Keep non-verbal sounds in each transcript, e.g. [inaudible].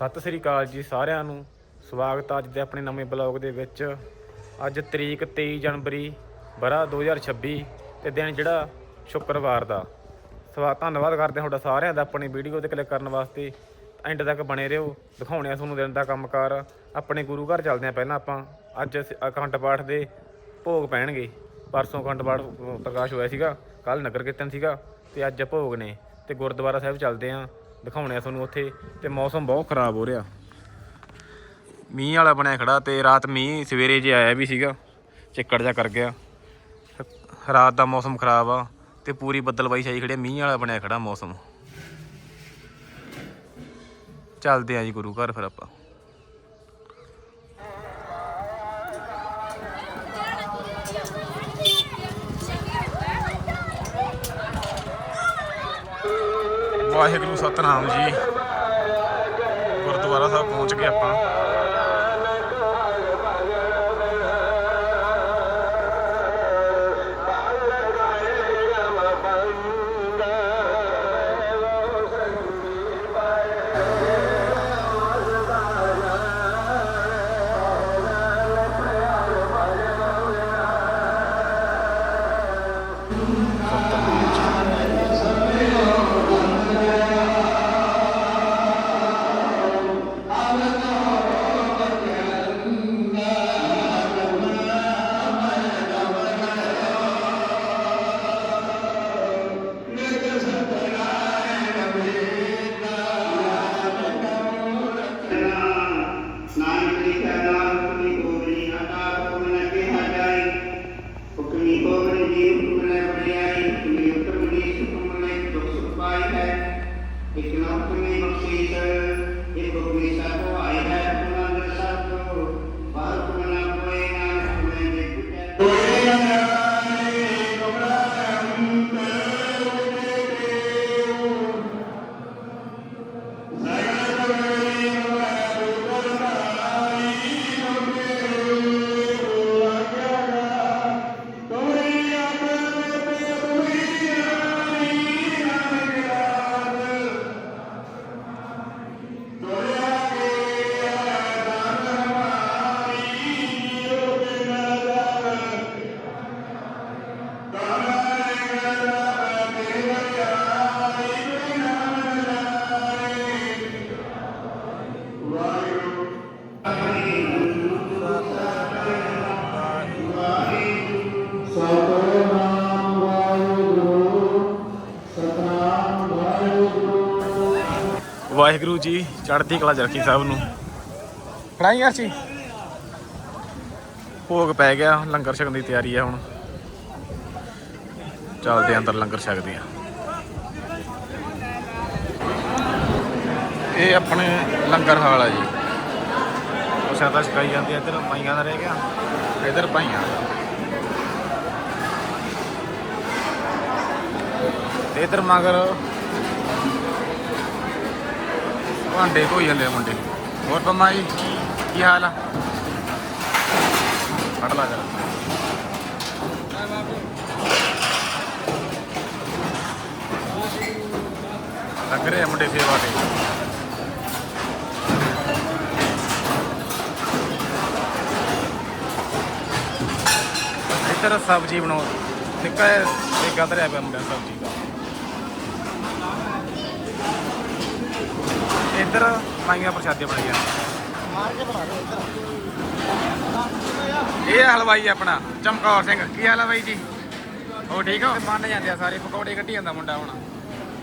ਸਤਿ ਸ੍ਰੀ ਅਕਾਲ ਜੀ ਸਾਰਿਆਂ ਨੂੰ। ਸਵਾਗਤ ਅੱਜ ਦੇ ਆਪਣੇ ਨਵੇਂ ਬਲੌਗ ਦੇ ਵਿੱਚ। ਅੱਜ ਤਰੀਕ 23 ਜਨਵਰੀ ਬਰਾ 2026 ਤੇ ਦਿਨ ਜਿਹੜਾ ਸ਼ੁੱਕਰਵਾਰ ਦਾ। ਸਵਾ ਧੰਨਵਾਦ ਕਰਦੇ ਹਾਂ ਤੁਹਾਡਾ ਸਾਰਿਆਂ ਦਾ ਆਪਣੀ ਵੀਡੀਓ ਤੇ ਕਲਿੱਕ ਕਰਨ ਵਾਸਤੇ। ਐਂਡ ਤੱਕ ਬਣੇ ਰਹੋ ਦਿਖਾਉਣੇ ਆ ਤੁਹਾਨੂੰ ਦਿਨ ਦਾ ਕੰਮਕਾਰ। ਆਪਣੇ ਗੁਰੂ ਘਰ ਚੱਲਦੇ ਆ ਪਹਿਲਾਂ ਆਪਾਂ। ਅੱਜ ਅਖੰਡ ਪਾਠ ਦੇ ਭੋਗ ਪੈਣਗੇ। ਪਰਸੋਂ ਅਖੰਡ ਪਾਠ ਪ੍ਰਕਾਸ਼ ਹੋਇਆ ਸੀਗਾ ਕੱਲ ਨਗਰ ਕੀਰਤਨ ਸੀਗਾ ਤੇ ਅੱਜ ਭੋਗ ਨੇ। ਤੇ ਗੁਰਦੁਆਰਾ ਸਾਹਿਬ ਚੱਲਦੇ ਆ ਦਿਖਾਉਣੇ ਆ ਤੁਹਾਨੂੰ ਉੱਥੇ ਤੇ ਮੌਸਮ ਬਹੁਤ ਖਰਾਬ ਹੋ ਰਿਹਾ। ਮੀਂਹ ਵਾਲਾ ਬਣਿਆ ਖੜਾ ਤੇ ਰਾਤ ਮੀਂਹ ਸਵੇਰੇ ਜੇ ਆਇਆ ਵੀ ਸੀਗਾ, ਚਿੱਕੜ ਜਾ ਕਰ ਗਿਆ। ਰਾਤ ਦਾ ਮੌਸਮ ਖਰਾਬ ਆ ਤੇ ਪੂਰੀ ਬੱਦਲਬਾਈ ਛਾਈ ਖੜੀ ਮੀਂਹ ਵਾਲਾ ਬਣਿਆ ਖੜਾ ਮੌਸਮ। ਚੱਲਦੇ ਆ ਜੀ ਗੁਰੂ ਘਰ ਫਿਰ ਆਪਾਂ। ਵਾਹਿਗੁਰੂ ਸਤਨਾਮ ਜੀ। ਗੁਰਦੁਆਰਾ ਸਾਹਿਬ ਪਹੁੰਚ ਗਏ ਆਪਾਂ। ਵਾਹਿਗੁਰੂ ਜੀ ਚੜ੍ਹਦੀ ਕਲਾ ਚ ਰੱਖੀ ਸਭ ਨੂੰ। ਫੜਾਈ ਯਾਰ ਜੀ ਭੋਗ ਪੈ ਗਿਆ ਲੰਗਰ ਛਕਣ ਦੀ ਤਿਆਰੀ ਆ ਹੁਣ। ਚੱਲਦੇ ਅੰਦਰ ਲੰਗਰ ਛਕਦੇ ਆ। ਇਹ ਆਪਣੇ ਲੰਗਰ ਹਾਲ ਆ ਜੀ। ਉਹ ਸਾਦਾ ਛਕਾਈ ਜਾਂਦੀ ਇੱਧਰ ਮਾਈਆਂ ਦਾ ਰਹਿ ਗਿਆ। ਇੱਧਰ ਭਾਈਆਂ ਦਾ। ਤੇ ਇੱਧਰ ਮਗਰ ਭਾਂਡੇ ਧੋਈ ਜਾਂਦੇ ਆ ਮੁੰਡੇ। ਹੋਰ ਪੰਮਾ ਜੀ, ਕੀ ਹਾਲ ਆ? ਫੜ ਲਾ ਜਰਾ। ਲੱਗ ਰਹੇ ਆ ਮੁੰਡੇ ਸੇਵਾ ਤੇ। ਇੱਧਰ ਸਬਜ਼ੀ ਬਣਾਓ। ਨਿੱਕਾ ਜਿਹਾ ਇੱਕ ਅਦਰਿਆ ਪਿਆ ਮੁੰਡਾ ਸਬਜ਼ੀ। ਇੱਧਰ ਮਾਈਆਂ ਪ੍ਰਸ਼ਾਦੇ ਬਣਾਈ ਜਾਂਦੇ ਇਹ ਆ ਹਲਵਾਈ ਆਪਣਾ ਚਮਕੌਰ ਸਿੰਘ। ਕੀ ਹਾਲ ਆ ਬਾਈ ਜੀ? ਉਹ ਠੀਕ ਹੋ? ਮੰਨ ਜਾਂਦੇ ਆ ਸਾਰੇ ਪਕੌੜੇ ਕੱਢੀ ਜਾਂਦਾ ਮੁੰਡਾ ਹੁਣ।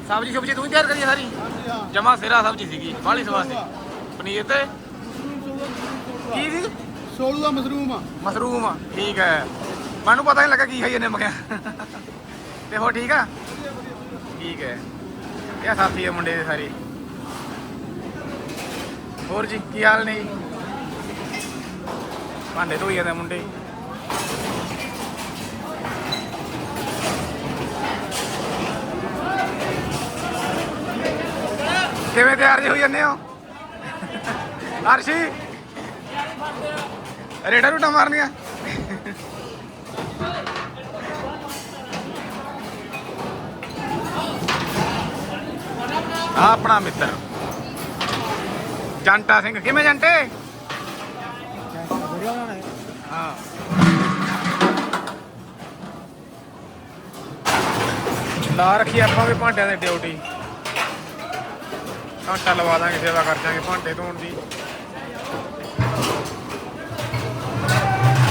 ਸਬਜ਼ੀ ਸੁਬਜੀ ਤੂੰ ਹੀ ਤਿਆਰ ਕਰੀ ਆ ਸਾਰੀ? ਜਮਾ ਸਿਰਾ ਸਬਜ਼ੀ ਸੀਗੀ ਬਾਹਲੀ ਸਵਾਦ ਸੀ। ਪਨੀਰ ਤੇ? ਕੀ ਸੀ? ਸੋਲੂ ਦਾ ਮਸ਼ਰੂਮ ਆ। ਮਸ਼ਰੂਮ ਠੀਕ ਹੈ। ਮੈਨੂੰ ਪਤਾ ਨਹੀਂ ਲੱਗਾ ਕੀ ਖਾਈ ਇਹਨੇ ਮਗਿਆ ਤੇ ਹੋ ਠੀਕ ਆ? ਠੀਕ ਹੈ। ਇਹ ਸਾਥੀ ਆ ਮੁੰਡੇ ਦੇ ਸਾਰੇ। ਹੋਰ ਜੀ, ਕੀ ਹਾਲ ਨੇ? ਜੀ? ਭਾਂਡੇ ਧੋਈ ਜਾਂਦੇ ਮੁੰਡੇ। ਕਿਵੇਂ ਤਿਆਰ ਜੀ ਹੋਈ ਜਾਂਦੇ ਹੋ? ਅਰਸ਼ੀ ਰੇਡਾ ਰੂਟਾ ਮਾਰਨੀਆਂ। ਆਪਣਾ ਮਿੱਤਰ। ਜੰਟਾ ਸਿੰਘ, ਕਿਵੇਂ ਜੰਟੇ? ਹਾਂ। ਲਾ ਰੱਖੀ ਆਪਾਂ ਵੀ ਭਾਂਡਿਆਂ ਦੀ ਡਿਊਟੀ। ਘੰਟਾ ਲਵਾ ਦਾਂਗੇ, ਸੇਵਾ ਕਰ ਜਾਾਂਗੇ ਭਾਂਡੇ ਧੋਣ ਦੀ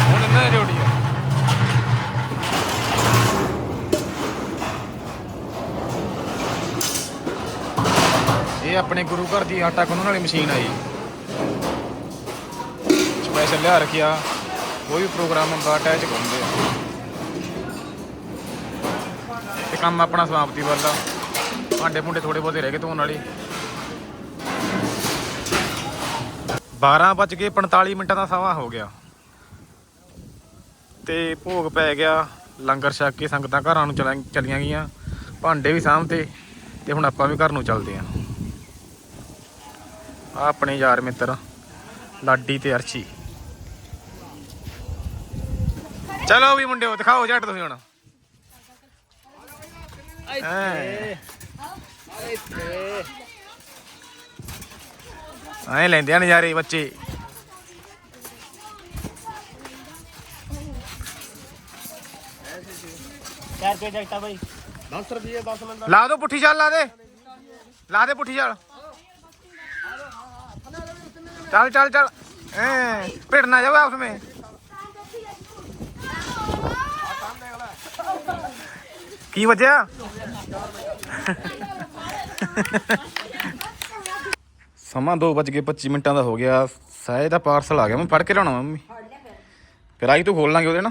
ਹੁਣ ਇਹਨਾਂ ਦੀ ਡਿਊਟੀ ਆ ਇਹ ਆਪਣੇ ਗੁਰੂ ਘਰ ਦੀ ਆਟਾ ਗੁੰਨਣ ਵਾਲੀ ਮਸ਼ੀਨ ਆਈ ਸਪੈਸ਼ਲ ਲਿਆ ਰੱਖਿਆ ਕੋਈ ਵੀ ਪ੍ਰੋਗਰਾਮ ਹੁੰਦਾ ਆਟਾ ਇਹ ਚ ਗੁੰਨਦੇ ਆ। ਤੇ ਕੰਮ ਆਪਣਾ ਸਮਾਪਤੀ ਵੱਲ ਆ। ਭਾਂਡੇ ਭੁੰਡੇ ਥੋੜੇ ਬਹੁਤੇ ਰਹਿ ਗਏ ਧੋਣ ਵਾਲੇ। 12 ਵੱਜ ਕੇ 45 ਮਿੰਟਾਂ ਦਾ ਸਮਾਂ ਹੋ ਗਿਆ। ਤੇ ਭੋਗ ਪੈ ਗਿਆ, ਲੰਗਰ ਛਕ ਕੇ ਸੰਗਤਾਂ ਘਰਾਂ ਨੂੰ ਚਲਾ ਚਲੀਆਂ ਗਈਆਂ। ਭਾਂਡੇ ਵੀ ਸਾਂਭਤੇ, ਤੇ ਹੁਣ ਆਪਾਂ ਵੀ ਘਰ ਨੂੰ ਚੱਲਦੇ ਆਂ। ਆ ਆਪਣੇ ਯਾਰ ਮਿੱਤਰ ਲਾਡੀ ਤੇ ਅਰਸ਼ੀ ਚਲੋ ਵੀ ਮੁੰਡਿਓ ਦਿਖਾਓ ਜੱਟ ਤੁਸੀਂ ਹੁਣ। ਐ ਐ ਲੈਂਦੇ ਆ ਨਜ਼ਾਰੇ ਬੱਚੇ। ਚਾਰ ਰੁਪਏ ਜਗਤਾ ਬਾਈ। 10 ਰੁਪਏ 10 ਮਿੰਟ ਲਾ ਦੋ ਪੁੱਠੀ ਚਾਲ ਲਾ ਦੇ। ਲਾ ਦੇ ਪੁੱਠੀ ਚਾਲ ਚੱਲ ਚੱਲ। ਚੱਲ ਐ ਭਿੜ ਨਾ ਜਾਓ ਆਪਸ ਵਿੱਚ। ਕੀ ਵਜਿਆ? ਸਮਾਂ 2:25 ਮਿੰਟਾਂ ਦਾ ਹੋ ਗਿਆ। ਸਾਇਦ ਦਾ ਪਾਰਸਲ ਆ ਗਿਆ। ਮੈਂ ਫੜ ਕੇ ਲਾਉਣਾ ਮੰਮੀ। ਫਿਰ ਆਈ ਤੋਂ ਖੋਲ ਲਾਂਗੇ ਉਹਦੇ ਨਾ।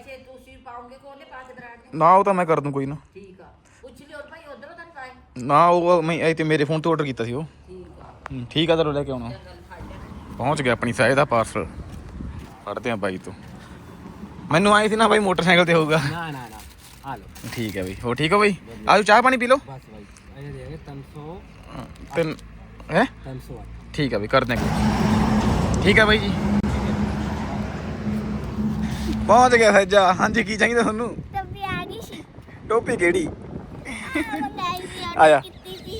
ਕੇ ਨਾ ਉਹ ਤਾਂ ਮੈਂ ਕਰ ਦੂੰ ਕੋਈ ਨਾ। ਠੀਕ ਆ। ਪੁੱਛ ਲਿਓ ਭਾਈ ਉਧਰੋਂ ਤਾਂ ਨੀ ਪਾਏ। ਨਾ ਉਹ ਮੈਂ ਇਹ ਤੇ ਮੇਰੇ ਫੋਨ ਤੋਂ ਆਰਡਰ ਕੀਤਾ ਸੀ ਉਹ। ਹੂੰ, ਠੀਕ ਆ ਚਲੋ ਲੈ ਕੇ ਆਉਣਾ। ਲੈ ਪਹੁੰਚ ਗਿਆ ਆਪਣੀ ਸਾਇਦ ਦਾ ਪਾਰਸਲ ਫੜਦੇ ਆ ਬਾਈ ਤੋਂ। ਮੈਨੂੰ ਆਈ ਸੀ ਨਾ ਬਾਈ ਮੋਟਰਸਾਈਕਲ ਤੇ ਹੋਊਗਾ। ਨਾ ਨਾ ਨਾ ਆ ਲਓ। ਠੀਕ ਹੈ ਬਈ। ਹੋ ਠੀਕ ਹੋ ਬਾਈ? ਆਜੋ ਚਾਹ ਪਾਣੀ ਪੀ ਲਓ। ਬਸ ਬਾਈ ਇਹ ਦੇ ਦੇ 300 ਤੇ ਹੈ? 300 ਠੀਕ ਹੈ ਬਈ ਕਰਦੇ ਹਾਂ ਠੀਕ ਹੈ ਬਾਈ ਜੀ। ਪਹੁੰਚ ਗਿਆ ਸੱਜਾ ਹਾਂਜੀ ਕੀ ਚਾਹੀਦਾ ਤੁਹਾਨੂੰ? ਆ ਗਈ ਸੀ। ਟੋਪੀ ਕਿਹੜੀ? ਆਇਆ।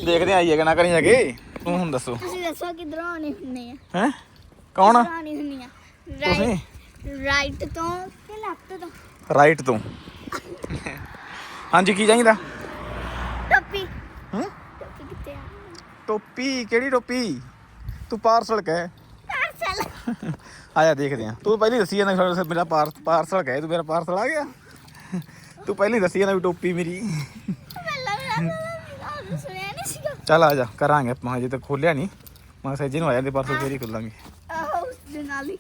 ਦੇਖਦੇ ਆਈਏ ਕਿ ਨਾ ਕਰੀ ਜਾਗੇ ਤੂੰ ਹੁਣ ਦੱਸੋ। ਤੁਸੀਂ ਦੱਸੋ ਕਿਧਰੋਂ ਆਉਣੇ ਹੁੰਦੇ ਆ। ਹੈ? ਕੌਣ? ਕਿੱਧਰੋਂ ਆਉਣੀ ਆ। ਤੁਸੀਂ? ਰਾਈਟ ਤੋਂ ਕਿ ਲੈਫਟ ਤੋਂ? ਰਾਈਟ ਤੋਂ। ਹਾਂਜੀ ਕੀ ਚਾਹੀਦਾ? ਟੱਪੀ। ਹੂੰ? ਟੱਪੀ ਕਿੱਥੇ ਆ? ਟੋਪੀ ਕਿਹੜੀ ਟੋਪੀ? ਤੂੰ ਪਾਰਸਲ ਕਹਿ। ਪਾਰਸਲ। ਆਇਆ ਦੇਖਦੇ ਆ ਤੂੰ ਪਹਿਲਾਂ ਦੱਸੀ ਜਾਂਦਾ ਫਿਰ ਮੇਰਾ ਪਾਰਸਲ ਕਹਿ ਤੂੰ ਮੇਰਾ ਪਾਰਸਲ ਆ ਗਿਆ। ਤੂੰ ਪਹਿਲਾਂ ਦੱਸੀ ਜਾਂਦਾ ਵੀ ਟੋਪੀ ਮੇਰੀ। ਪਹਿਲਾਂ ਵੀ ਸੁਣਿਆ ਨਹੀਂ ਸੀਗਾ ਚੱਲ ਆ ਜਾ ਕਰਾਂਗੇ ਆਪਾਂ ਹਜੇ ਤੱਕ ਖੋਲਿਆ ਨਹੀਂ। ਮੈਂ ਸੱਜੇ ਨੂੰ ਆ ਜਾਂਦੇ ਪਾਰਸਲ ਫੇਰ ਹੀ ਖੋਲਾਂਗੇ। ਆਹ ਉਸ ਦੇ ਨਾਲ ਹੀ।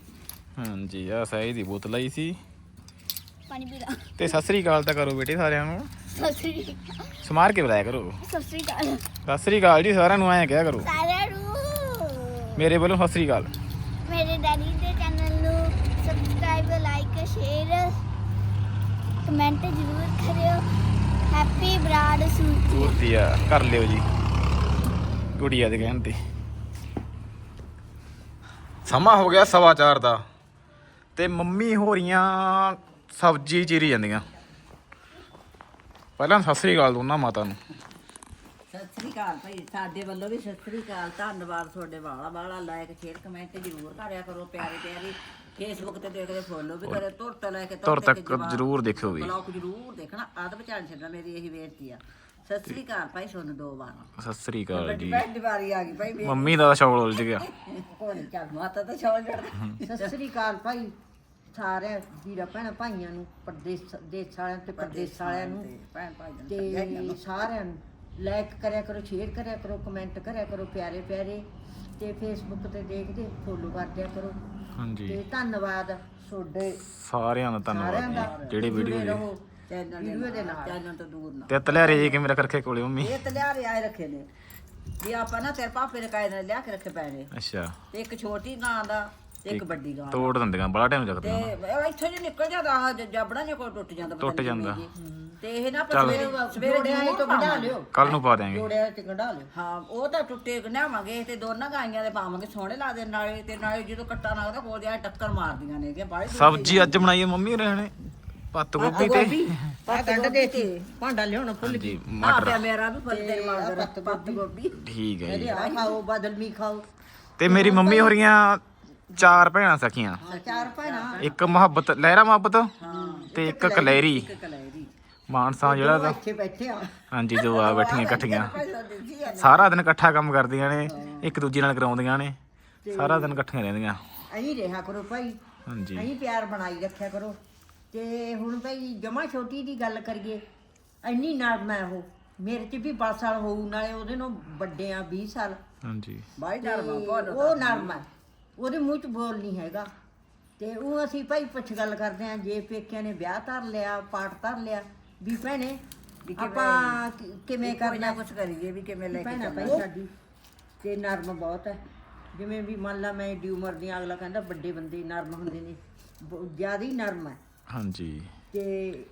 ਹਾਂਜੀ ਆ ਸਹੀ ਦੀ ਬੋਤਲ ਆਈ ਸੀ। ਪਾਣੀ ਪੀ ਲਾ। ਤੇ ਸਤਿ ਸ੍ਰੀ ਅਕਾਲ ਤਾਂ ਕਰੋ ਬੇਟੇ ਸਾਰਿਆਂ ਨੂੰ। ਸਤਿ ਸ੍ਰੀ ਅਕਾਲ। ਸਮਾਰ ਕੇ ਬੁਲਾਇਆ ਕਰੋ। ਸਤਿ ਸ੍ਰੀ ਅਕਾਲ। ਸਤਿ ਸ੍ਰੀ ਅਕਾਲ ਜੀ ਸਾਰਿਆਂ ਨੂੰ ਐਂ ਕਿਹਾ ਕਰੋ। ਸਾਰਿਆਂ ਨੂੰ। ਮੇਰੇ ਵੱਲੋਂ ਸਤਿ ਸ੍ਰੀ ਅਕਾਲ। ਮੇਰੇ ਡੈਡੀ ਦੇ ਚੈਨਲ ਨੂੰ ਸਬਸਕ੍ਰਾਈਬ ਲਾਈਕ ਸ਼ੇਅਰ ਕਮੈਂਟ ਜ਼ਰੂਰ ਕਰਿਓ। ਹੈਪੀ ਬਰਾਡ ਸੂਚੀ ਪੂਰਤੀ ਆ ਕਰ ਲਿਓ ਜੀ। ਗੁੜੀਆ ਦੇ ਕਹਿਣ ਤੇ। ਸਮਾਂ ਹੋ ਗਿਆ ਸਵਾ ਚਾਰ ਦਾ ਤੇ ਮੰਮੀ ਹੋ ਰਹੀਆਂ ਸਬਜ਼ੀ ਚੀਰੀ ਜਾਂਦੀਆਂ। ਪਹਿਲਾਂ ਸਤਿ ਸ੍ਰੀ ਅਕਾਲ ਦੋਨਾਂ ਮਾਤਾ ਨੂੰ। ਸਤਿ ਸ੍ਰੀ ਅਕਾਲ ਭਾਈ ਸਾਡੇ ਵੱਲੋਂ ਵੀ ਸਤਿ ਸ੍ਰੀ ਅਕਾਲ। ਧੰਨਵਾਦ ਤੁਹਾਡੇ ਵਾਲਾ ਵਾਲਾ ਲਾਇਕ ਸ਼ੇਅਰ ਕਮੈਂਟ ਜ਼ਰੂਰ ਕਰਿਆ ਕਰੋ ਪਿਆਰੇ ਪਿਆਰੇ। ਫੇਸਬੁੱਕ ਤੇ ਦੇਖਦੇ ਫੋਲੋ ਵੀ ਕਰੇ ਤੁਰ ਤੋਂ ਲੈ ਕੇ ਤੁਰ ਤੱਕ ਜ਼ਰੂਰ ਦੇਖਿਓ ਵੀ। ਬਲੌਗ ਜ਼ਰੂਰ ਦੇਖਣਾ। ਆਦ ਵਿਚਾਰ ਛੱਡਣਾ ਮੇਰੀ ਇਹੀ ਬੇਨਤੀ ਆ। ਸਤਿ ਸ੍ਰੀ ਅਕਾਲ ਭਾਈ ਤੁਹਾਨੂੰ ਦੋ ਵਾਰ। ਸਤਿ ਸ੍ਰੀ ਅਕਾਲ ਜੀ। ਭੈਣ ਦੀ ਵਾਰੀ ਆ ਗਈ ਭਾਈ ਮੇਰੀ ਮੰਮੀ ਦਾ ਸ਼ੌਲ ਉਲਝ ਗਿਆ। ਕੋਣ ਚੱਲ ਮਾਤਾ ਤਾਂ ਛੋੜ ਜੜ ਸਤਿ ਸ੍ਰੀ ਅਕਾਲ ਭਾਈ ਸਾਰੇ ਵੀਰਾਂ ਭੈਣਾਂ ਭਾਈਆਂ ਨੂੰ ਪਰਦੇਸ ਦੇਸ਼ ਵਾਲਿਆਂ ਤੇ ਪਰਦੇਸ ਵਾਲਿਆਂ ਨੂੰ ਭੈਣ ਭਾਈ ਤੇ ਸਾਰਿਆਂ ਨੂੰ ਲਾਈਕ ਕਰਿਆ ਕਰੋ ਸ਼ੇਅਰ ਕਰਿਆ ਕਰੋ ਕਮੈਂਟ ਕਰਿਆ ਕਰੋ ਪਿਆਰੇ ਪਿਆਰੇ। ਤੇ ਫੇਸਬੁੱਕ ਤੇ ਦੇਖਦੇ ਫੋਲੋ ਕਰਦਿਆ ਕਰੋ। ਹਾਂਜੀ। ਤੇ ਧੰਨਵਾਦ ਤੁਹਾਡੇ ਸਾਰਿਆਂ ਦਾ ਧੰਨਵਾਦ ਜਿਹੜੀ ਵੀਡੀਓ ਜੁੜੇ ਦੇ ਰਹੋ ਵੀਡੀਓ ਦੇ ਨਾਲ ਚੈਨਲ ਤੋਂ ਦੂਰ ਨਾ ਤੇ ਤਲਿਆ ਰੇ ਕੇ ਮੇਰਾ ਰੱਖੇ ਕੋਲੇ ਮੰਮੀ? ਇਹ ਤਲਿਆਰੇ ਆਏ ਰੱਖੇ ਨੇ। ਵੀ ਆਪਾਂ ਨਾ ਤੇਰੇ ਪਾਪੇ ਨੇ ਕਾਇਦ ਲਿਆ ਕੇ ਰੱਖੇ ਪੈਣੇ। ਅੱਛਾ। ਤੇ ਇੱਕ ਛੋਟੀ ਗਾਂ ਦਾ ਤੇ ਇੱਕ ਵੱਡੀ ਗਾਂ ਦਾ। ਤੋੜ ਦਿੰਦੀਆਂ ਬੜਾ ਟਾਈਮ ਤੇ ਲੱਗਦਾ ਇਹ ਇੱਥੋਂ ਜੇ ਨਿਕਲ ਜਾਂਦਾ ਆਹ ਜ- ਜਬੜਾ ਜੇ ਕੋਈ ਟੁੱਟ ਜਾਂਦਾ ਪਤਾ ਟੁੱਟ ਨੀ ਜਾਂਦਾ। ਕਿਵੇਂ ਜੀ। ਤੇ ਇਹ ਨਾ ਚੱਲ। ਸਵੇਰੇ ਸਵੇਰੇ ਆਏ ਤੋਂ ਕਢਾ ਲਿਓ। ਕੱਲ ਨੂੰ ਪਾ ਦਿਆਂਗੇ। ਜੋੜਿਆ ਤੇ ਕਢਾ ਲਿਓ। ਹਾਂ ਉਹ ਤਾਂ ਟੁੱਟੇ ਬਣਾਵਾਂਗੇ ਤੇ ਦੋਨਾਂ ਗਾਈਆਂ ਦੇ ਪਾਵਾਂਗੇ ਸੋਹਣੇ ਲਾ ਦੇ ਨਾਲੇ ਤੇ ਨਾਲੇ ਜਦੋਂ ਕੱਟਾ ਲੱਗਦਾ ਕੋਲ ਦੇ ਟੱਕਰ ਮਾਰਦੀਆਂ ਨੇ ਕਿ ਬਾਹਲੀ ਦੂਰ ਸਬਜ਼ੀ ਅੱਜ ਬਣਾਈ ਹੈ ਮੰਮੀ ਨੇ। ਪੱਤ ਗੋਭੀ ਤੇ। ਪੱਤ ਗੋਭੀ ਤੇ। ਭਾਂਡਾ ਲਿਆਉਣਾ ਭੁੱਲ ਗਈ ਮਟਰ। ਮੇਰਾ ਵੀ ਫੁੱਲ ਤੇਰੇ ਮਾਂਗਰ ਪੱਤ ਗੋਭੀ। ਠੀਕ ਹੈ ਜੀ। ਇਹਦੇ ਆ ਖਾਓ ਬਦਲਮੀ ਖਾਓ। ਤੇ ਮੇਰੀ ਮੰਮੀ ਹੋ। ਰਹੀਆਂ ਚਾਰ ਭੈਣਾਂ ਸਖੀਆਂ। ਚਾਰ ਭੈਣਾਂ। ਇੱਕ ਮੁਹੱਬਤ ਲਹਿਰਾ ਮੁਹੱਬਤ ਤੇ ਇੱਕ ਕਲੈਰੀ ਕਲੈਰੀ ਮਾਨਸਾ ਜਿਹੜਾ ਦਾ ਇੱਥੇ ਬੈਠੇ ਆ ਹਾਂਜੀ ਜੋ ਆ ਬੈਠੀਆਂ ਇਕੱਠੀਆਂ। ਸਾਰਾ ਦਿਨ ਇਕੱਠਾ ਕੰਮ ਕਰਦੀਆਂ ਨੇ ਇੱਕ ਦੂਜੀ ਨਾਲ ਕਰਾਉਂਦੀਆਂ ਨੇ। ਸਾਰਾ ਦਿਨ ਇਕੱਠੀਆਂ ਰਹਿੰਦੀਆਂ। ਅਹੀਂ ਰਿਹਾ ਕਰੋ ਭਾਈ। ਹਾਂਜੀ। ਅਹੀਂ ਪਿਆਰ ਬਣਾਈ ਰੱਖਿਆ ਕਰੋ। ਤੇ ਹੁਣ ਭਾਈ ਜਮਾ ਛੋਟੀ ਦੀ ਗੱਲ ਕਰੀਏ ਇੰਨੀ ਨਰਮ ਹੈ ਉਹ ਮੇਰੇ ਚ ਵੀ 10 ਸਾਲ ਹੋਊ ਨਾਲੇ ਉਹਦੇ ਨੂੰ ਵੱਡੇ ਆ 20 ਸਾਲ। ਹਾਂਜੀ। ਬਾਈ ਨਰਮ ਉਹ ਨਰਮ ਹੈ ਉਹਦੇ ਮੂੰਹ ਚ ਬੋਲ ਨਹੀਂ ਹੈਗਾ। ਤੇ ਉਹ ਅਸੀਂ ਭਾਈ ਪੁੱਛ ਗੱਲ ਕਰਦੇ ਆ ਜੇ ਪੇਕਿਆਂ ਨੇ ਵਿਆਹ ਧਰ ਲਿਆ ਪਾਠ ਧਰ ਲਿਆ ਵੀ ਭੈਣੇ ਆਪਾਂ ਕਿਵੇਂ ਕਰਨਾ? ਕੁਝ ਕਰੀਏ ਵੀ ਕਿਵੇਂ ਲੈ ਕੇ ਚੱਲਣਾ। ਸਾਡੀ ਤੇ ਨਰਮ ਬਹੁਤ ਹੈ ਜਿਵੇਂ ਵੀ ਮੰਨ ਲਾ ਮੈਂ ਏਡੀ ਉਮਰ ਦੀ ਅਗਲਾ ਕਹਿੰਦਾ ਵੱਡੇ ਬੰਦੇ ਨਰਮ ਹੁੰਦੇ ਨੇ ਜ਼ਿਆਦਾ ਹੀ ਨਰਮ ਹੈ ਹਾਂਜੀ। ਤੇ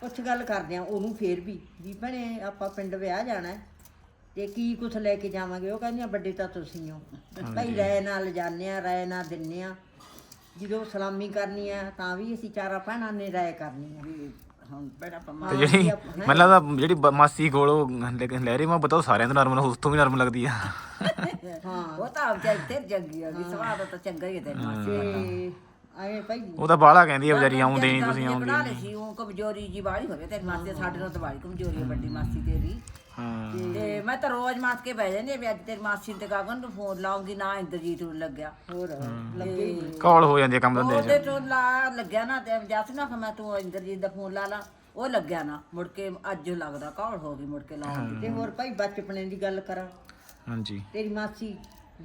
ਕੁਛ ਗੱਲ ਕਰਦੇ ਆ ਉਹਨੂੰ ਫੇਰ ਵੀ ਵੀ ਭੈਣੇ ਆਪਾਂ ਪਿੰਡ ਵਿਆਹ ਜਾਣਾ ਹੈ, ਤੇ ਕੀ ਕੁਛ ਲੈ ਕੇ ਜਾਵਾਂਗੇ? ਉਹ ਕਹਿੰਦੀਆਂ ਵੱਡੇ ਤਾਂ ਤੁਸੀਂ ਹੋ। ਭਾਈ ਰਾਏ ਨਾਲ ਜਾਂਦੇ ਆ ਰਾਏ ਨਾਲ ਦਿੰਨੇ ਆ। ਜਦੋਂ ਸਲਾਮੀ ਕਰਨੀ ਆ ਤਾਂ ਵੀ ਅਸੀਂ ਚਾਰਾ ਭੈਣਾਂ ਨੇ ਰਾਏ ਕਰਨੀ ਆ ਹੁਣ ਪਹਿਲਾਂ ਤੇ ਜਿਹੜੀ ਮੈਨੂੰ ਲੱਗਦਾ ਜਿਹੜੀ ਬ- ਮਾਸੀ ਕੋਲ ਉਹ ਲੇਕਿਨ ਲਹਿਰੀ ਮੈਂ ਬਤਾਓ ਸਾਰਿਆਂ ਤੋਂ ਨਰਮ ਉਸ ਤੋਂ ਵੀ ਨਰਮ ਲੱਗਦੀ ਆ। ਹਾਂ। ਉਹ ਤਾਂ ਆਪ ਤੇ ਜੱਗੀ ਆ ਗਈ ਸਵਾਦ ਤਾਂ ਚੰਗਾ ਹੀ ਹੈ ਤੇਰੀ ਮਾਸੀ ਤੇ ਆਏ ਭਾਈ ਉਹ ਤਾਂ ਬਾਹਲਾ ਕਹਿੰਦੀ ਆ ਵਿਚਾਰੀ ਆਉਂਦੇ ਨਹੀਂ ਤੁਸੀਂ ਆਉਂਦੇ ਬਣਾ ਲਈ ਸੀ ਉਹ ਕਮਜ਼ੋਰੀ ਜੀ ਬਾੜੀ ਹੋਵੇ ਤੇਰੀ ਮਾਸੀ ਸਾਡੇ ਨਾਲ ਤਾਂ ਕਮਜ਼ੋਰੀ ਹੈ ਵੱਡੀ ਮਾਸੀ ਤੇਰੀ। ਹਾਂ। ਤੇ ਮੈਂ ਤਾਂ ਰੋਜ਼ ਮਾਸ ਕੇ ਬਹਿ ਜਾਂਦੀ ਵੀ ਅੱਜ ਤੇਰੀ ਮਾਸੀ ਤੇ ਗਗਨ ਨੂੰ ਫੋਨ ਲਾਉਂਗੀ ਨਾ ਇੰਦਰਜੀਤ ਨੂੰ ਲੱਗਿਆ। ਹੋਰ ਲੱਗੇ। ਕੌਲ ਹੋ ਜਾਂਦੀ ਆ ਕੰਮ ਧੰਦੇ ਉਹਦੇ 'ਚ। ਤੋਂ ਲਾ ਲੱਗਿਆ ਨਾ ਤੇ ਜੱਸ ਨਾ ਕਿ ਮੈਂ ਤੂੰ ਇੰਦਰਜੀਤ ਦਾ ਫੋਨ ਲਾ ਲਾ ਉਹ ਲੱਗਿਆ ਨਾ ਮੁੜ ਕੇ ਅੱਜ ਲੱਗਦਾ ਕੌਲ ਹੋ ਗਈ ਮੁੜ ਕੇ ਲਾਉਣ ਦੀ। ਤੇ ਹੋਰ ਭਾਈ ਬਚਪਨੇ ਦੀ ਗੱਲ ਕਰਾਂ। ਹਾਂਜੀ। ਤੇਰੀ ਮਾਸੀ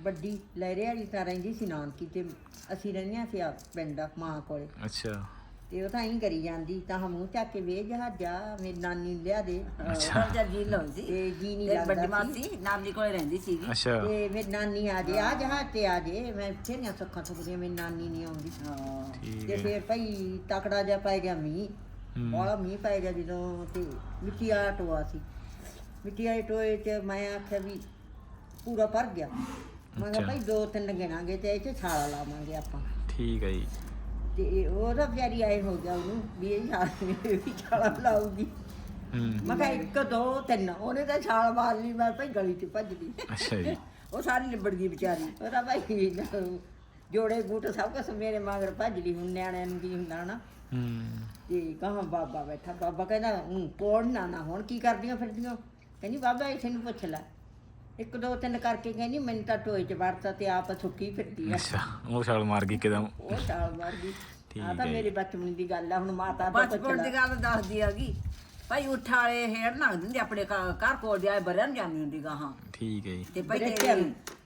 ਵੱਡੀ ਲਹਿਰੇ ਵਾਲੀ ਤਾਂ ਰਹਿੰਦੀ ਸੀ ਨਾਨਕੀ ਤੇ ਅਸੀਂ ਰਹਿੰਦੀਆਂ ਸੀ ਆ ਪਿੰਡ ਮਾਂ ਕੋਲੇ। ਅੱਛਾ। ਤੇ ਉਹ ਤਾਂ ਐਂ ਕਰੀ ਜਾਂਦੀ ਤਾਂ ਹਮ ਚੱਕ ਕੇ ਵੇ ਜਹਾਜਾ ਮੇਰੀ ਨਾਨੀ ਨੂੰ ਲਿਆ ਦੇ। ਉਹਦਾ ਜਦ ਜੀ ਲਾਉਂ ਸੀ ਤੇ ਜੀ ਨਹੀਂ ਤੇ ਵੱਡੀ ਲੱਗਦਾ ਸੀ। ਮਾਸੀ ਨਾਨੀ ਕੋਲੇ ਰਹਿੰਦੀ ਸੀਗੀ। ਅੱਛਾ। ਤੇ ਮੇਰੀ ਨਾਨੀ ਆ ਜੇ ਆ ਜਹਾਜ਼ ਤੇ ਆ ਜੇ ਮੈਂ ਫੇਰੀਆਂ ਸੁੱਖਾਂ ਸੁਖਦੀਆਂ ਮੇਰੀ ਨਾਨੀ ਨਹੀਂ ਆਉਂਦੀ। ਹਾਂ ਠੀਕ ਤੇ ਹੈ। ਫੇਰ ਭਾਈ ਤਕੜਾ ਜਿਹਾ ਪੈ ਗਿਆ ਮੀਂਹ। ਹੂੰ। ਬੜਾ ਮੀਂਹ ਪੈ ਗਿਆ ਜਦੋਂ ਤੇ ਮਿੱਟੀ ਟੋਆ ਸੀ। ਮਿੱਟੀ ਵਾਲੇ ਟੋਏ 'ਚ ਮੈਂ ਆਖਿਆ ਵੀ ਪੂਰਾ ਭਰ ਗਿਆ। ਮੈਂ ਕਿਹਾ। ਭਾਈ ਦੋ ਤਿੰਨ ਗਿਣਾਂਗੇ ਤੇ ਇਹ 'ਚ ਛਾਲਾ ਲਾਵਾਂਗੇ ਆਪਾਂ। ਠੀਕ ਹੈ ਜੀ। ਤੇ ਉਹਦਾ ਵਿਚਾਰੀ ਆਏ ਹੋ ਗਿਆ ਉਹਨੂੰ ਵੀ ਇਹ ਛਾਲ ਵੀ ਛਾਲਾ ਲਾਊਗੀ। ਹੂੰ। ਮੈਂ ਕਿਹਾ ਇੱਕ ਦੋ ਤਿੰਨ ਉਹਨੇ ਤਾਂ ਛਾਲ ਮਾਰ ਲਈ ਮੈਂ ਭਾਈ ਗਲੀ 'ਚ ਭੱਜ ਗਈ। ਅੱਛਾ ਜੀ। [laughs] ਉਹ ਸਾਰੀ ਲਿਬੜ ਗਈ ਵਿਚਾਰੀ। ਉਹਦਾ ਭਾਈ ਜੋੜੇ ਬੂਟ ਸਭ ਕੁਛ ਮੇਰੇ ਮਗਰ ਭੱਜ ਲਈ ਹੁਣ ਨਿਆਣਿਆਂ ਨੂੰ ਕੀ ਹੁੰਦਾ ਨਾ ਹੂੰ। ਤੇ ਕਹਾਂ ਬਾਬਾ ਬੈਠਾ ਬਾਬਾ ਕਹਿੰਦਾ ਹੂੰ ਪੋੜਨਾ ਨਾ ਹੁਣ ਕੀ ਕਰਦੀਆਂ ਫਿਰਦੀਆਂ? ਕਹਿੰਦੀ ਬਾਬਾ ਇਸੇ ਨੂੰ ਪੁੱਛ ਲੈ। ਇੱਕ ਦੋ ਤਿੰਨ ਕਰਕੇ ਕਹਿੰਦੀ ਮੈਨੂੰ ਤਾਂ ਟੋਏ ਚ ਵੜਤਾ ਤੇ ਆਪ ਸੁੱਕੀ ਫਿਰਦੀ ਆ। ਅੱਛਾ ਉਹ ਛਾਲ ਮਾਰ ਗਈ ਕਿਦਮ ਉਹ ਛਾਲ ਮਾਰ ਗਈ। ਠੀਕ ਆ ਤਾਂ ਹੈ। ਮੇਰੀ ਬਚਪਨ ਦੀ ਗੱਲ ਆ ਹੁਣ ਮਾਤਾ ਤੋਂ ਪੁੱਛ ਬਚਪਨ ਦੀ ਗੱਲ ਦੱਸਦੀ ਹੈਗੀ। ਭਾਈ ਉੱਠ ਵਾਲੇ ਹੇੜ ਨਾ ਦਿੰਦੇ ਆਪਣੇ ਘਰ ਕੋਲ ਦੇ ਆਏ ਬਰਨ ਜਾਂਦੀ ਹੁੰਦੀ ਗਾਹਾਂ ਠੀਕ ਹੈ ਜੀ। ਤੇ ਭਾਈ।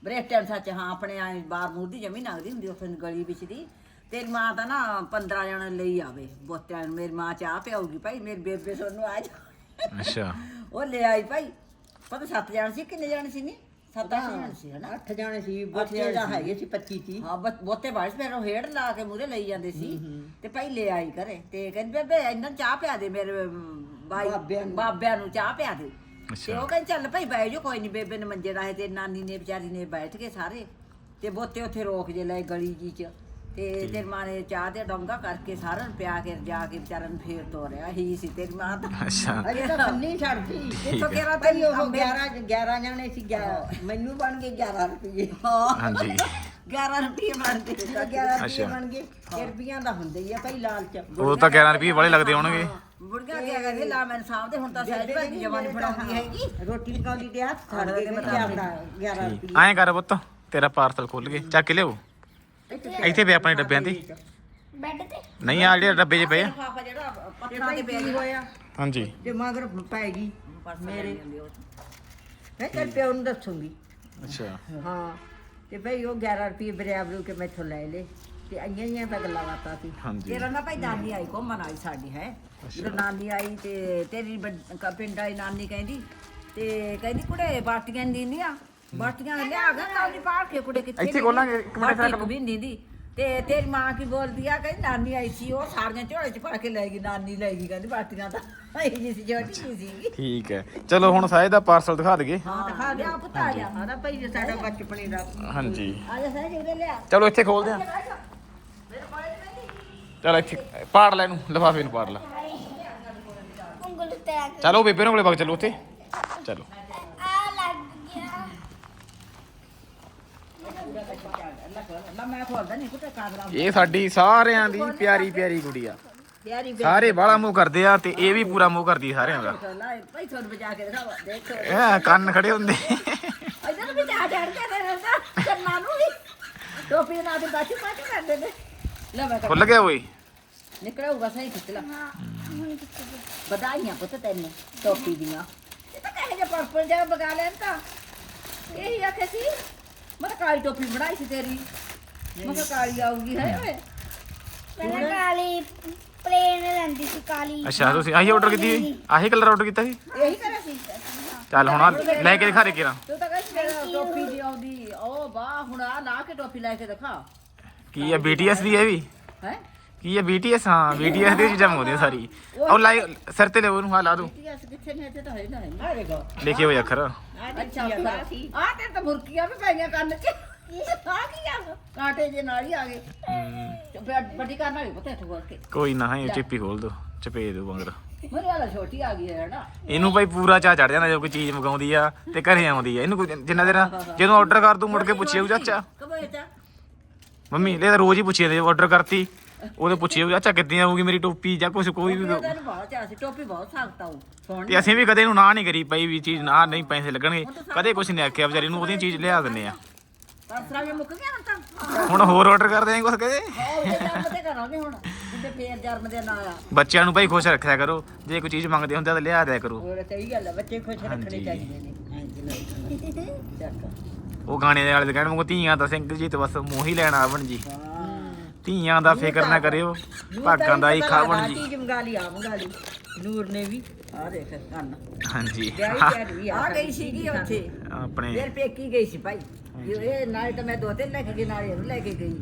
ਬਰੇਟਨ। ਸੱਚ ਹਾਂ ਆਪਣੇ ਆਏ ਬਾਰ ਮੂਰਦੀ ਜਮੀ ਨਗਦੀ ਹੁੰਦੀ ਉਸ ਗਲੀ ਵਿੱਚ ਦੀ। ਤੇਰੀ ਮਾਂ ਤਾਂ ਨਾ 15 ਜਣ ਲਈ ਆਵੇ ਬੋਤਿਆਂ ਨੂੰ। ਮੇਰੀ ਮਾਂ ਚਾਹ ਪਿਆਉਗੀ ਭਾਈ ਮੇਰੀ ਬੇਬੇ ਸੋਨੂੰ ਆ ਜਾ। ਅੱਛਾ। ਉਹ ਲੈ ਆਈ ਭਾਈ। ਪਤਾ ਸੱਤ ਜਣ ਸੀ ਕਿੰਨੇ ਜਣ ਸੀ ਨਹੀਂ ਸੱਤ ਅੱਠ ਜਣ ਸੀ ਹਨਾ? ਅੱਠ ਜਾਣੇ ਸੀ ਬੱਚੇ ਦਾ ਹੈਗੇ ਸੀ 25 30 ਹਾਂ ਬਸ ਬੋਤੇ ਬਾਰਿਸ਼ ਫਿਰ ਉਹ ਹੇੜ ਲਾ ਕੇ ਮੂਰੇ ਲਈ ਜਾਂਦੇ ਸੀ। ਤੇ ਭਾਈ ਲੈ ਆਈ ਘਰੇ ਤੇ ਕਹਿੰਦੀ ਬੇਬੇ ਇਹਨਾਂ ਨੂੰ ਚਾਹ ਪਿਆ ਦੇ ਮੇਰੇ ਅਮ, ਬਾਈ ਬਾਬਿਆਂ ਨੂੰ। ਬਾਬਿਆਂ ਨੂੰ ਚਾਹ ਪਿਆ ਦੇ। ਤੇ ਅੱਛਾ ਉਹ ਕਹਿੰਦੀ ਚੱਲ ਭਾਈ ਬਹਿ ਜਾ ਕੋਈ ਨਹੀਂ ਬੇਬੇ ਨੇ ਮੰਜੇ ਡਾਹੇ ਤੇ ਨਾਨੀ ਨੇ ਵਿਚਾਰੀ ਨੇ ਬੈਠ ਕੇ ਸਾਰੇ। ਤੇ ਬੋਤੇ ਉੱਥੇ ਰੋਕ ਜੇ ਲਏ ਗਲੀ ਜੀ ਚ। ਤੇ ਤੇਰੀ ਮਾਂ ਨੇ ਚਾਹ ਦੇ ਡੋਂਗਾ ਕਰਕੇ ਸਾਰਿਆਂ ਨੂੰ ਪਿਆ ਕੇ ਜਾ ਕੇ ਵਿਚਾਰਨ ਨੂੰ ਫੇਰ ਤੋਰਿਆ। ਹੀ ਸੀ ਤੇਰੀ ਮਾਂ ਤਾਂ। ਅੱਛਾ। ਅਜੇ ਤਾਂ ਖੰਨੀ ਛੱਡਦੀ। ਇੱਥੋਂ ਕਿਹੜਾ ਭਾਈ ਉਹ ਅੰਬੇ- 11 11 ਜਾਣੇ ਸੀ 11 ਮੈਨੂੰ ਬਣ ਗਏ 11 ਰੁਪਏ। ਹਾਂ। ਹਾਂਜੀ। 11 ਰੁਪਏ ਬਣਦੇ 11 ਰੁਪਏ। ਬਣ ਗਏ। ਫਿਰ ਰੁਪਈਆਂ ਦਾ ਹੁੰਦਾ ਹੀ ਆ ਭਾਈ ਲਾਲਚ ਉਹ ਤਾਂ 11 ਰੁਪਏ ਵਾਲੇ ਲੱਗਦੇ ਹੋਣਗੇ। ਬੁੜਗਾ ਕੀ ਕਹਿੰਦੇ ਲਾ ਮੈਨੂੰ ਸਾਹਮਣੇ ਹੁਣ ਤਾਂ ਸਹਿਜ ਭਾਈ ਦੀ ਜਵਾਨੀ ਫੜਾਉਂਦੀ ਹੈਗੀ। ਰੋਟੀ ਪਕਾਉਂਦੀ ਤੇ ਹੱਥ ਛੱਡ ਕੇ ਮੈਂ ਆਪਣਾ 11 ਠੀਕ। ਰੁਪਏ। ਐਂ ਕਰ ਪੁੱਤ ਤੇਰਾ ਪਾਰਸਲ ਖੋਲ ਕੇ ਚੱਕ ਕੇ ਲਿਓ ਇੱਥੇ ਪਏ ਆਪਣੇ ਡੱਬਿਆਂ ਤੇ। ਬੈੱਡ ਤੇ? ਨਹੀਂ ਆ ਜਿਹੜੇ ਡੱਬੇ 'ਚ ਪਏ ਆ। ਲਿਫਾਫਾ ਜਿਹੜਾ ਤੇ ਪੱਥਰਾਂ ਭਾਈ ਤੇ ਪਿਆ ਕੀ ਹੋਇਆ? ਹਾਂਜੀ। ਤੇ ਮਗਰ ਪੈ ਗਈ ਮੇਰੇ। ਮੈਂ ਚੱਲ ਪਿਓ ਨੂੰ ਦੱਸੂਗੀ। ਅੱਛਾ। ਹਾਂ। ਤੇ ਭਾਈ ਉਹ 11 ਰੁਪਏ ਬਰਿਆਬਰੂ ਕੇ ਮੈਥੋਂ ਲੈ ਲੇ ਤੇ ਆਈਆਂ ਜੀਆਂ ਤਾਂ ਗੱਲਾਂ ਬਾਤਾਂ ਸੀ। ਹਾਂਜੀ। ਤੇਰਾ ਨਾ ਭਾਈ ਨਾਨੀ ਆਈ ਘੁੰਮਣ ਆਈ ਸਾਡੀ ਹੈ। ਜਦੋਂ ਨਾਨੀ ਆਈ ਤੇ ਤੇਰੀ ਵੱਡ- ਕ- ਪਿੰਡ ਆਈ ਨਾਨੀ ਕਹਿੰਦੀ ਤੇ ਕਹਿੰਦੀ ਕੁੜੇ ਬਾਟੀਆਂ ਨੀ ਦਿੰਦੀਆਂ? ਬਾਟੀਆਂ ਲਿਆ ਗਾ ਕਾਲੀ ਪਾੜ ਕੇ ਕੁੜੇ ਕਿੱਥੇ ਇੱਥੇ ਖੋਲਾਂਗੇ, ਇੱਕ ਮਿੰਟ ਬਾਟੀ ਇੱਕ ਵੀ ਨੀ ਦਿੰਦੀ ਤੇ ਤੇਰੀ ਮਾਂ ਕੀ ਬੋਲਦੀ ਆ? ਕਹਿੰਦੀ ਨਾਨੀ ਆਈ ਸੀ ਉਹ ਸਾਰੀਆਂ ਝੋਲੇ ਚ ਪਾ ਕੇ ਲੈ ਗਈ ਨਾਨੀ ਲੈ ਗਈ। ਕਹਿੰਦੀ ਬਾਟੀਆਂ ਤਾਂ ਇਹ ਜੀ ਸੀ ਛੋਟੀ ਜੀ ਸੀ। ਠੀਕ ਹੈ। ਚਲੋ ਹੁਣ ਸਾਇਦ ਦਾ ਪਾਰਸਲ ਦਿਖਾ ਦਈਏ। ਹਾਂ ਦਿਖਾ ਲਿਆ ਪੁੱਤ ਆ ਜਾ ਆਦਾ ਭਾਈ ਜੇ ਸਾਡਾ ਬਚਪਨੇ ਦਾ। ਹਾਂਜੀ। ਆ ਜਾ ਸਹਿਜ ਉਰੇ ਲਿਆ। ਚਲੋ ਇੱਥੇ ਖੋਲਦੇ ਆ ਮੇਰੇ ਕੋਲੇ ਨੀ ਬਹਿੰਦੀ। ਚਲ ਇੱਥੇ ਪਾੜ ਲੈ ਇਹਨੂੰ ਲਿਫਾਫੇ ਨੂੰ ਪਾੜ ਲੈ। ਚਲੋ ਬੇਬੇ ਨੂੰ ਕੋਲੇ ਵਗ ਚਲੋ ਉੱਥੇ। ਚਲੋ ਆ ਲੱਗ ਗਿਆ ਨਾ ਮੈਂ ਖੋਲਦਾ ਨਹੀਂ ਕੁੱਤੇ ਕਾਦਰਾ ਇਹ ਸਾਡੀ ਸਾਰਿਆਂ ਦੀ ਪਿਆਰੀ ਪਿਆਰੀ ਗੁੜੀਆ। ਪਿਆਰੀ ਸਾਰੇ ਬਾਲਾ ਮੂੰਹ ਕਰਦੇ ਆ ਤੇ ਇਹ ਵੀ ਪੂਰਾ ਮੂੰਹ ਕਰਦੀ ਸਾਰਿਆਂ ਦਾ। ਇਹ ਕੰਨ ਖੜੇ ਹੁੰਦੇ। ਇਧਰ ਵੀ ਜਾ ਚੜ ਕੇ ਦੇ ਕੰਨਾਂ ਨੂੰ ਵੀ ਟੋਪੀ ਨਾਲ ਤੇ ਬਾਚੂ ਬਾਚੂ ਕਰਦੇ ਨੇ ਲੈ ਖੁੱਲ ਗਿਆ ਓਏ। ਨਿਕਲਿਆ ਹੋਊਗਾ ਸਹੀ ਖਿੱਚ ਲਾ। ਵਧਾਈਆਂ ਪੁੱਤ ਤੈਨੂੰ ਟੋਪੀ ਦੀਆਂ ਇਹ ਤਾਂ ਕਹੇ ਜੇ ਪਰਪਲ ਜਿਹਾ ਬਗਾ ਲੈਣ ਤਾਂ ਇਹ ਆਖੇ ਸੀ ਮੈਂ ਤਾਂ ਕਾਲੀ ਟੋਪੀ ਬਣਾਈ ਸੀ ਤੇਰੀ। ਮੈਂ ਕਿਹਾ ਕਾਲੀ ਆਊਗੀ ਹੈ ਓਏ। ਪਹਿਲਾਂ ਕਾਲੀ ਪਲੇਨ ਲੈਂਦੀ ਸੀ ਕਾਲੀ। ਅੱਛਾ ਤੁਸੀਂ ਆਹੀ ਆਰਡਰ ਕੀਤੀ ਸੀ? ਆਹੀ ਕਲਰ ਆਰਡਰ ਕੀਤਾ ਸੀ? ਇਹੀ ਕਰਿਆ ਸੀ। ਚੱਲ ਹੁਣ ਆਹ ਲੈ ਕੇ ਦਿਖਾ ਦੇ ਕਿਰਾ। ਤੂੰ ਤਾਂ ਕਹਿੰਦੀ ਟੋਪੀ ਦੀ ਆਉਂਦੀ। ਓ ਵਾਹ ਹੁਣ ਆ ਲਾ ਕੇ ਟੋਪੀ ਲੈ ਕੇ ਦਿਖਾ। ਕੀ ਆ BTS ਦੀ ਹੈ ਵੀ? ਹੈ? ਕੀ ਹੈ BTS ਹਾਂ BTS ਦੀ ਚੀਜ਼ਾਂ ਮੰਗਉਂਦੀਆਂ ਸਾਰੀ। ਉਹ ਲਾਈ ਸਿਰ ਤੇ ਲੈ ਉਹਨੂੰ ਹਾਂ ਲਾ ਦੋ। ਕਿੱਥੇ ਨੇ ਇੱਥੇ ਤਾਂ ਹੈ ਨਾ ਆ ਦੇਖੋ ਲਿਖੇ ਹੋਏ ਅੱਖਰ। ਅੱਛਾ ਆ ਤੇ ਤਾਂ ਮੁਰਕੀਆਂ ਵੀ ਪਈਆਂ ਕੰਨ 'ਚ। ਆ ਕੀ ਆ? ਕਾਂਟੇ ਜੇ ਨਾਲ ਹੀ ਆ ਗਏ। ਤੇ ਫਿਰ ਵੱਡੀ ਕਰਨ ਵਾਲੀ ਪਤਾ ਇੱਥੋਂ ਕੇ। ਕੋਈ ਨਾ ਹੈ ਚਿੱਪੀ ਖੋਲ ਦੋ ਚਪੇ ਦੋ ਬੰਗਰ ਮੇਰੇ ਵਾਲਾ ਛੋਟੀ ਆ ਗਈ ਹੈ ਨਾ। ਇਹਨੂੰ ਭਾਈ ਪੂਰਾ ਚਾਹ ਚੜ ਜਾਂਦਾ ਜਦੋਂ ਕੋਈ ਚੀਜ਼ ਮੰਗਾਉਂਦੀ ਆ ਤੇ ਘਰੇ ਆਉਂਦੀ ਆ। ਇਹਨੂੰ ਕੋਈ ਜਿੰਨਾ ਦੇਰ ਜਦੋਂ ਆਰਡਰ ਕਰ ਦੂੰ ਮੁੜ ਕੇ ਪੁੱਛਿਓ ਚਾਚਾ। ਕਬੇ ਤਾਂ ਮੰਮੀ ਲੈ ਤਾਂ ਰੋਜ਼ ਹੀ ਪੁੱਛੀਏ ਆਰਡਰ ਕਰਤੀ। ਉਹਦੇ ਪੁੱਛਿਓ ਚਾਚਾ ਕਿੱਦਾਂ ਆਊਗੀ ਮੇਰੀ ਟੋਪੀ ਜਾਂ ਕੁਝ ਕੋਈ ਵੀ ਨੂੰ ਬਹੁਤ ਚਾਹ ਸੀ ਟੋਪੀ ਬਹੁਤ ਸਖਤ ਆਉ ਸੋਹਣੀ ਤੇ ਅਸੀਂ ਵੀ ਕਦੇ ਇਹਨੂੰ ਨਾ ਨਹੀਂ ਕਰੀ ਪਈ ਵੀ ਚੀਜ਼ ਨਾ ਨਹੀਂ ਪੈਸੇ ਲੱਗਣਗੇ। ਕਦੇ ਕੁਝ ਨਹੀਂ ਆਖਿਆ ਵਿਚਾਰੀ ਨੂੰ ਉਹਦੀ ਚੀਜ਼ ਲਿਆ ਦਿੰਨੇ ਆ। ਪਰਸਰਾ ਜੇ ਮੁੱਕ ਗਿਆ ਹੁਣ ਤਾਂ। ਹੁਣ ਹੋਰ ਆਰਡਰ ਕਰਦੇ ਆਂ ਕੁਝ ਕਦੇ? ਬੱਚਿਆਂ ਨੂੰ ਭਾਈ ਖੁਸ਼ ਰੱਖਿਆ ਕਰੋ। ਜੇ ਕੋਈ ਚੀਜ਼ ਮੰਗਦੇ ਹੁੰਦੇ ਤਾਂ ਲਿਆ ਦਿਆ ਕਰੋ। ਹੋਰ ਸਹੀ ਗੱਲ ਹੈ ਬੱਚੇ ਖੁਸ਼ ਰੱਖਣੇ ਹਾਂਜੀ। ਚਾਹੀਦੇ ਨੇ। ਹਾਂਜੀ ਲੈ ਚੱਕ ਉਹ ਗਾਣੇ ਦੇ ਵਾਲੇ ਦੇ ਕਹਿਣ ਵਾਂਗੂ ਧੀਆਂ ਦਾ ਸਿੰਘ ਜੀ ਤੇ ਬਸ ਮੋਹ ਹੀ ਲੈਣਾ ਆਵਣ ਜੀ। ਧੀਆਂ ਦਾ ਫਿਕਰ ਨਾ ਕਰਿਓ ਭਾਗਾਂ ਦਾ ਹੀ ਖਾਵਣ ਜੀ। ਚੀਜ਼ ਮੰਗਾ ਲਈ ਆ ਮੰਗਾ ਲਈ। ਨੂਰ ਨੇ ਵੀ ਆ ਦੇਖ ਕੰਨ ਹਾਂਜੀ। ਵਿਆਹੀ ਤਿਆਰ ਵੀ ਆ ਗਈ ਸੀਗੀ ਉੱਥੇ। ਆਪਣੇ। ਮੇਰੇ ਪੇਕੀ ਗਈ ਸੀ ਭਾਈ। ਇਹ ਨਾਲ ਤਾਂ ਮੈਂ ਦੋ ਤਿੰਨ ਲੈ ਕੇ ਗਈ ਨਾਲ ਇਹਨੂੰ ਲੈ ਕੇ ਗਈ।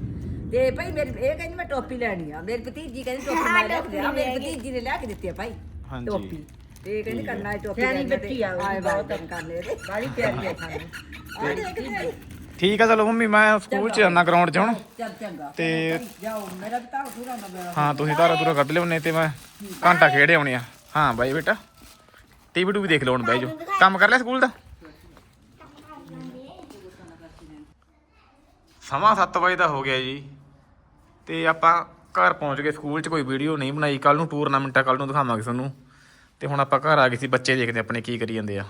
ਤੇ ਭਾਈ ਮੇਰੀ ਇਹ ਕਹਿੰਦੀ ਮੈਂ ਟੋਪੀ ਲੈਣੀ ਆ। ਮੇਰੀ ਭਤੀਜੀ ਕਹਿੰਦੀ ਟੋਪੀ ਮੈਂ ਲੈ ਕੇ ਦਿਆਂ ਮੇਰੀ ਭਤੀਜੀ ਨੇ ਲੈ ਕੇ ਦਿੱਤੀ ਆ ਭਾਈ ਹਾਂਜੀ। ਟੋਪੀ। ਤੇ ਇਹ ਕਹਿੰਦੀ ਕੰਨਾਂ 'ਚ ਟੋਪੀ ਲੈਣੀ ਆ ਬੱਚੀ ਆ ਬਹੁਤ ਬਾਤ ਕਰਨੇ ਇਹਦੇ। ਬੜੀ ਪਿਆਰੀ ਆ ਖਾਣੀ ਆ ਦੇਖ ਠੀਕ ਆ ਚਲੋ ਮੰਮੀ ਮੈਂ ਸਕੂਲ ਚ ਜਾਣਾ ਗਰਾਊਂਡ 'ਚ ਹੁਣ। ਚੱਲ ਚੰਗਾ। ਤੇ ਜਾਓ ਮੇਰਾ ਵੀ ਤਾਂ ਪੂਰਾ ਨਾ ਮੇਰਾ। ਹਾਂ ਤੁਸੀਂ ਧਾਰਾ ਧੁਰਾ ਕੱਢ ਲਿਓ ਨੇ ਤੇ ਮੈਂ ਘੰਟਾ ਖੇੜੇ ਆਉਣੇ ਆ। ਹਾਂ ਬਾਈ ਬੇਟਾ। ਟੀਵੀ ਟੂ ਵੀ ਦੇਖ ਲਓ ਹੁਣ ਬਾਈ ਜੋ। ਕੰਮ ਕਰ ਲਿਆ ਸਕੂਲ ਦਾ? ਸਮਾਂ 7 ਵਜੇ ਦਾ ਹੋ ਗਿਆ ਜੀ। ਤੇ ਆਪਾਂ ਘਰ ਪਹੁੰਚ ਗਏ ਸਕੂਲ 'ਚ ਕੋਈ ਵੀਡੀਓ ਨਹੀਂ ਬਣਾਈ। ਕੱਲ ਨੂੰ ਟੂਰਨਾਮੈਂਟ ਆ ਕੱਲ ਨੂੰ ਦਿਖਾਵਾਂਗੇ ਤੁਹਾਨੂੰ। ਤੇ ਹੁਣ ਆਪਾਂ ਘਰ ਆ ਗਏ ਸੀ ਬੱਚੇ ਦੇਖਦੇ ਆਪਣੇ ਕੀ ਕਰੀ ਜਾਂਦੇ ਆ।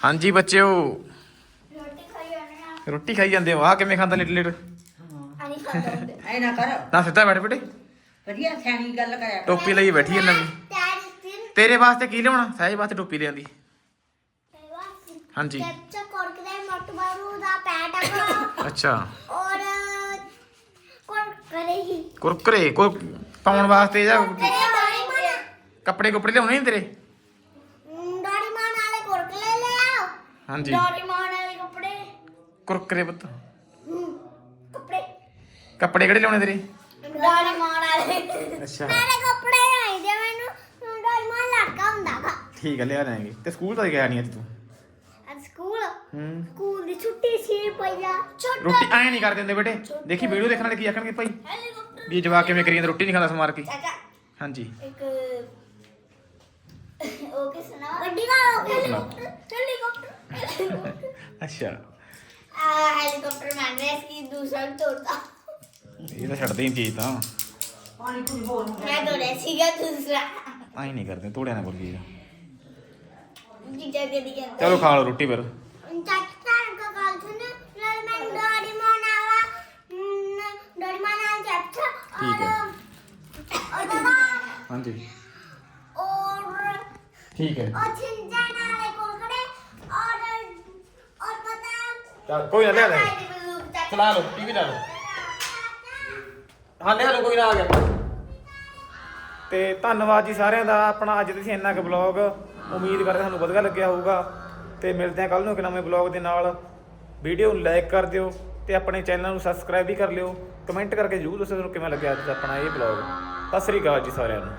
ਹਾਂਜੀ ਬੱਚਿਓ ਰੋਟੀ ਖਾਈ ਜਾਂਦੇ ਹੋ। ਆ ਕਿਵੇਂ ਖਾਂਦਾ ਲਿਟ ਲਿਟ ਅਣੀ ਖਾਂਦਾ ਹੁੰਦੇ ਐ ਨਾ ਕਰ। ਨਾ ਸਿੱਧਾ ਬੈਠ ਬੇਟੇ। ਵਧੀਆ ਸਿਆਣੀ ਗੱਲ ਕਰਿਆ ਕਰ। ਟੋਪੀ ਲਈ ਬੈਠੀ ਹੈ ਨਵੀਂ। ਤੇਰੇ ਵਾਸਤੇ ਕੀ ਲਿਆਉਣਾ? ਸਹਿਜ ਵਾਸਤੇ ਟੋਪੀ ਲਿਆਂਦੀ। ਹਾਂਜੀ। ਮੋਟ ਦਾ ਪੈਟ ਅੱਛਾ। ਔਰ ਕੋਰ ਕਰੇਗੀ ਕੁਰਕਰੇ ਕੋ ਪਾਉਣ ਵਾਸਤੇ ਜਾਂ ਤੇਰੇ ਕੱਪੜੇ ਕੁਪੜੇ ਲਿਆਉਣੇ ਨੇ ਤੇਰੇ? ਡੋਰੀਮਨ ਵਾਲੇ ਕੋਰਕਲੇ ਲੈ ਆਓ। ਹਾਂਜੀ। ਡੋਰੀਮਨ ਕੁਰਕਰੇ ਪੁੱਤ। ਕੱਪੜੇ। ਕੱਪੜੇ ਕਿਹੜੇ ਲਿਆਉਣੇ ਤੇਰੇ? ਡੋਰੀਮਨ ਵਾਲੇ। ਅੱਛਾ। ਮੇਰੇ ਕੱਪੜੇ ਆਈਦੇ ਮੈਨੂੰ। ਡੋਰੀਮਨ ਲੜਕਾ ਹੁੰਦਾ ਗਾ ਠੀਕ ਹੈ ਲਿਆ ਦੇਣਗੇ ਤੇ ਸਕੂਲ ਤਾਂ ਗਿਆ ਨਹੀਂ ਅੱਜ ਤੂੰ? ਅੱਜ ਸਕੂਲ। ਹੂੰ। ਸਕੂਲ ਦੀ ਛੁੱਟੀ ਸੀ ਛੋਟਾ। ਰੋਟੀ ਐ ਨਹੀਂ ਕਰ ਦਿੰਦੇ ਬੇਟੇ। ਦੇਖੀ ਵੀਡੀਓ ਦੇਖਣ ਵਾਲੇ ਕੀ ਆਖਣਗੇ ਭਾਈ? ਹੈਲੀਕਾਪਟਰ ਵੀ ਜਵਾਕ ਕਿਵੇਂ ਕਰੀ ਜਾਂਦੇ ਰੋਟੀ ਨਹੀਂ ਖਾਂਦਾ ਸਮਾਰ ਕੇ। ਚਾਚਾ। ਹਾਂਜੀ। ਇੱਕ ਉਹ ਕਿਸ ਗੱਡੀ ਦਾ ਹੈਲੀਕਾਪਟਰ ਹੈਲੀਕਾਪਟਰ ਅੱਛਾ। ਆ ਹੈਲੀਕਾਪਟਰ मैंने इसकी दूसरा भी तोड़ता ਇਹ ਤਾਂ ਛੱਡਦੇ ਹੀ ਚੀਜ਼ ਤਾਂ ਪਾਣੀ ਪੂਰੀ ਬੋਲ मैं तोड़े सीगा दूसरा ਐ ਨਹੀਂ ਕਰਦੇ ਤੋੜਿਆ ਨਾ ਕੋਲ ਕੀ जीजा के दिया ਚਲੋ ਖਾ ਲਓ ਰੋਟੀ ਫਿਰ चाचा का कॉल सुने फिर मैं डोरेमोन आवा डोरेमोन आ चाचा ठीक है। और दादा ਹਾਂਜੀ और ਠੀਕ ਹੈ और छिंचा ਚੱਲ ਕੋਈ ਨਾ ਦੇ चाचा ਚਲਾ ਲਓ ਟੀਵੀ ਲਾ ਲਓ। ਹਾਂ ਲਿਆ ਲਓ ਕੋਈ ਨਾ ਆ ਗਿਆ। ਤੇ ਧੰਨਵਾਦ ਜੀ ਸਾਰਿਆਂ ਦਾ ਆਪਣਾ ਅੱਜ ਤੁਸੀਂ ਇੰਨਾ ਕੁ ਬਲੌਗ ਉਮੀਦ ਕਰਦੇ ਤੁਹਾਨੂੰ ਵਧੀਆ ਲੱਗਿਆ ਹੋਊਗਾ। ਤੇ ਮਿਲਦੇ ਹਾਂ ਕੱਲ ਨੂੰ ਇੱਕ ਨਵੇਂ ਬਲੌਗ ਦੇ ਨਾਲ। ਵੀਡੀਓ ਨੂੰ ਲਾਈਕ ਕਰ ਦਿਓ ਤੇ ਆਪਣੇ ਚੈਨਲ ਨੂੰ ਸਬਸਕ੍ਰਾਈਬ ਵੀ ਕਰ ਲਿਓ। ਕਮੈਂਟ ਕਰਕੇ ਜਰੂਰ ਦੱਸੋ ਤੁਹਾਨੂੰ ਕਿਵੇਂ ਲੱਗਿਆ ਅੱਜ ਦਾ ਆਪਣਾ ਇਹ ਬਲੌਗ ਸਤਿ ਸ੍ਰੀ ਅਕਾਲ ਜੀ ਸਾਰਿਆਂ ਨੂੰ।